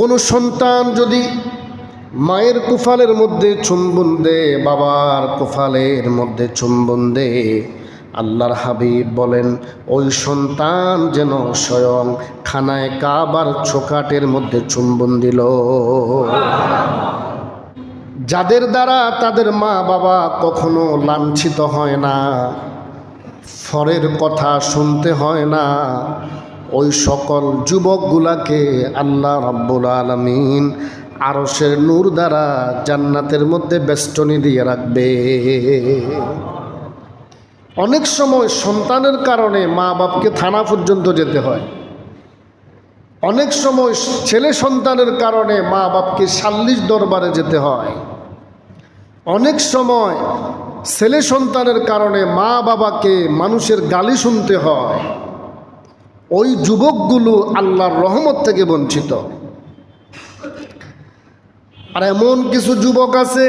কোনো সন্তান যদি মায়ের কুফালের মধ্যে চুম্বন দে, বাবার কুফালের মধ্যে চুম্বন দে, আল্লাহর হাবিব বলেন, ওই সন্তান যেন স্বয়ং খানায় কাবার ছোকাটের মধ্যে চুম্বন দিল। যাদের দ্বারা তাদের মা বাবা কখনো লাঞ্ছিত হয় না, ফরের কথা শুনতে হয় না ওই সকল যুবকগুলাকে আল্লাহ রাব্বুল আলমিন আরসের নূর দ্বারা জান্নাতের মধ্যে বেষ্টনী দিয়ে রাখবে। অনেক সময় সন্তানের কারণে মা বাপকে থানা পর্যন্ত যেতে হয়। অনেক সময় ছেলে সন্তানের কারণে মা বাপকে সাল্লিশ দরবারে যেতে হয়। অনেক সময় ছেলে সন্তানের কারণে মা বাবাকে মানুষের গালি শুনতে হয়। ওই যুবকগুলো আল্লাহর রহমত থেকে বঞ্চিত। আর এমন কিছু যুবক আছে,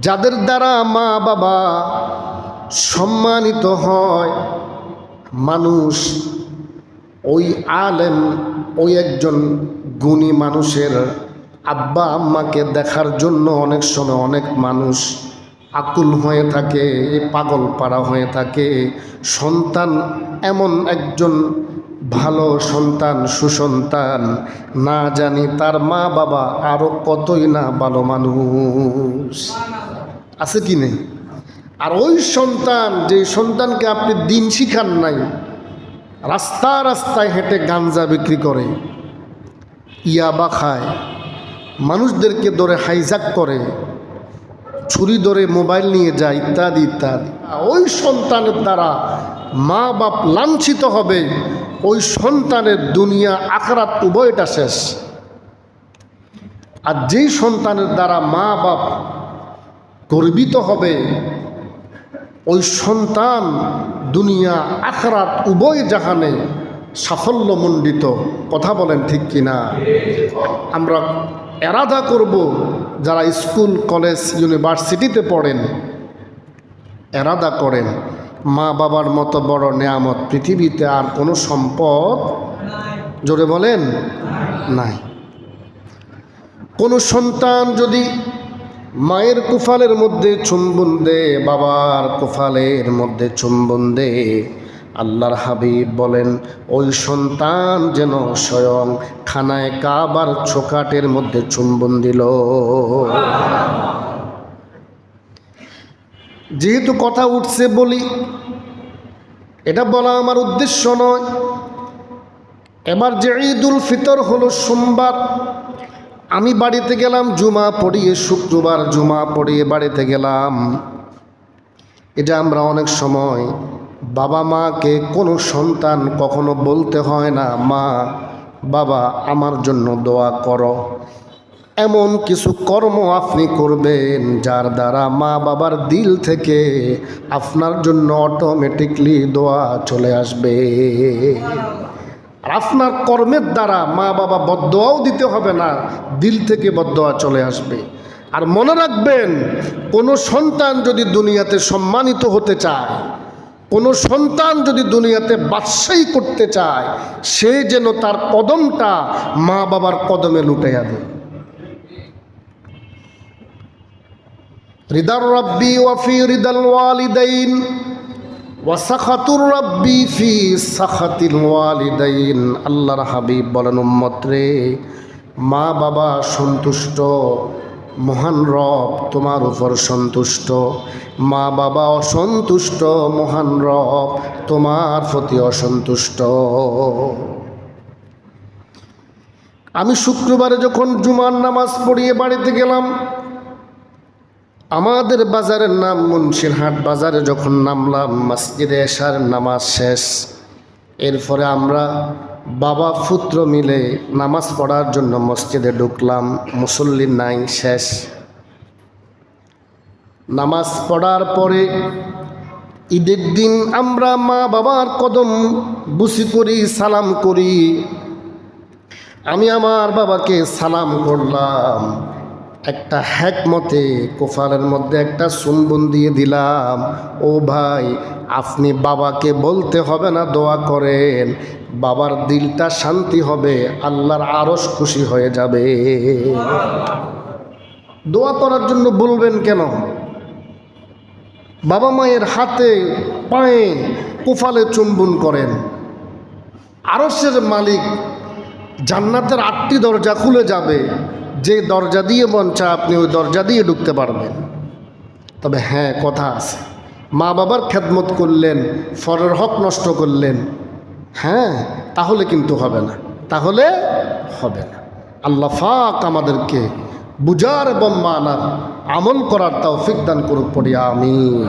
যাদের দ্বারা মা বাবা সম্মানিত হয়। মানুষ ওই আলেম, ওই একজন গুণী মানুষের আব্বা আম্মাকে দেখার জন্য অনেক সময় অনেক মানুষ আকুল হয়ে থাকে, পাগল পাড়া হয়ে থাকে। সন্তান এমন একজন ভালো সন্তান, সুসন্তান, না জানি তার মা বাবা আরও কতই না ভালো মানুষ। আছে কি নেই? আর ওই সন্তান, যে সন্তানকে আপনি দিন শিখান নাই, রাস্তা রাস্তায় হেঁটে গাঞ্জা বিক্রি করে, ইয়াবা খায়, মানুষদেরকে ধরে হাইজাক করে ছুরি ধরে মোবাইল নিয়ে যায়, ইত্যাদি ইত্যাদি। ওই সন্তানের দ্বারা মা বাপ লাঞ্ছিত হবে, ওই সন্তানের দুনিয়া, আখরাত উভয়টা শেষ। আর যেই সন্তানের দ্বারা মা বাপ গর্বিত হবে, ওই সন্তান দুনিয়া, আখরাত উভয় জাহানে সাফল্যমণ্ডিত। কথা বলেন ঠিক কিনা? আমরা এরাদা করব যারা স্কুল, কলেজ, ইউনিভার্সিটিতে পড়েন, এরাদা করেন, মা বাবার মতো বড় নেয়ামত পৃথিবীতে আর কোনো সম্পদ জোরে বলেন? নাই। কোনো সন্তান যদি মায়ের কুফালের মধ্যে চুম্বন দে বাবার কুফালের মধ্যে চুম্বন দে আল্লাহর হাবিব বলেন, ওই সন্তান যেন স্বয়ং খানায় কাবার ছোকাটের মধ্যে চুম্বন দিল। যেহেতু কথা উঠছে বলি, এটা বলা আমার উদ্দেশ্য নয়। এবার যে ঈদুল ফিতর হলো সোমবার, আমি বাড়িতে গেলাম, জুমা পড়িয়ে, শুক্রবার জুমা পড়িয়ে বাড়িতে গেলাম। এটা আমরা অনেক সময় বাবা মাকে কোনো সন্তান কখনো বলতে হয় না, মা, বাবা, আমার জন্য দোয়া করো। এমন কিছু কর্ম আপনি করবেন যার দ্বারা মা বাবার দিল থেকে আপনার জন্য অটোমেটিকলি দোয়া চলে আসবে। আর আপনার কর্মের দ্বারা মা বাবা বদোয়াও দিতে হবে না, দিল থেকে বদোয়া চলে আসবে। আর মনে রাখবেন, কোনো সন্তান যদি দুনিয়াতে সম্মানিত হতে চায় কোনো সন্তান যদি দুনিয়াতে বাদশাহী করতে চায়, সে যেন তার কদমটা মা বাবার কদমে লুটাইয়া দেয়। রিদার রব্বি ওয়াফি রিদাল ওয়ালিদাইন ওয়াসাখাতুর রব্বি ফি সাখাতিল ওয়ালিদাইন। আল্লাহর হাবিব বলেন, উম্মত রে, মা বাবা সন্তুষ্ট মহান রব তোমার উপর সন্তুষ্ট। মা বাবা অসন্তুষ্ট, মহান রব তোমার প্রতি অসন্তুষ্ট। আমি শুক্রবারে যখন জুমার নামাজ পড়িয়ে বাড়িতে গেলাম, আমাদের বাজারের নাম মুন্সিরহাট বাজারে যখন নামলাম, মসজিদে এশার নামাজ শেষ। এরপরে আমরা বাবা পুত্র মিলে নামাজ পড়ার জন্য মসজিদে ঢুকলাম, মুসল্লি নাই, শেষ। নামাজ পড়ার পরে ঈদের দিন আমরা মা বাবার কদম বুসি করি, সালাম করি। আমি আমার বাবাকে সালাম করলাম। একটা হ্যাকমতে কোফালের মধ্যে একটা চুম্বন দিয়ে দিলাম। ও ভাই, আপনি বাবাকে বলতে হবে না, দোয়া করেন। বাবার দিলটা শান্তি হবে, আল্লাহর আরস খুশি হয়ে যাবে। দোয়া করার জন্য বলবেন কেন? বাবা মায়ের হাতে, পায়ে কোফালে চুম্বন করেন। আরসের মালিক জান্নাতের আটটি দরজা খুলে যাবে। যে দরজা দিয়ে মঞ্চা আপনি ওই দরজা দিয়ে ঢুকতে পারবেন। তবে হ্যাঁ কথা আছে। মা বাবার খেদমত করলেন, ফরের হক নষ্ট করলেন। হ্যাঁ তাহলে কিন্তু হবে না। তাহলে হবে না। আল্লাহ ফাক আমাদেরকে বুজার এবং মানার আমল করার তাও দান করুক পড়ি আমি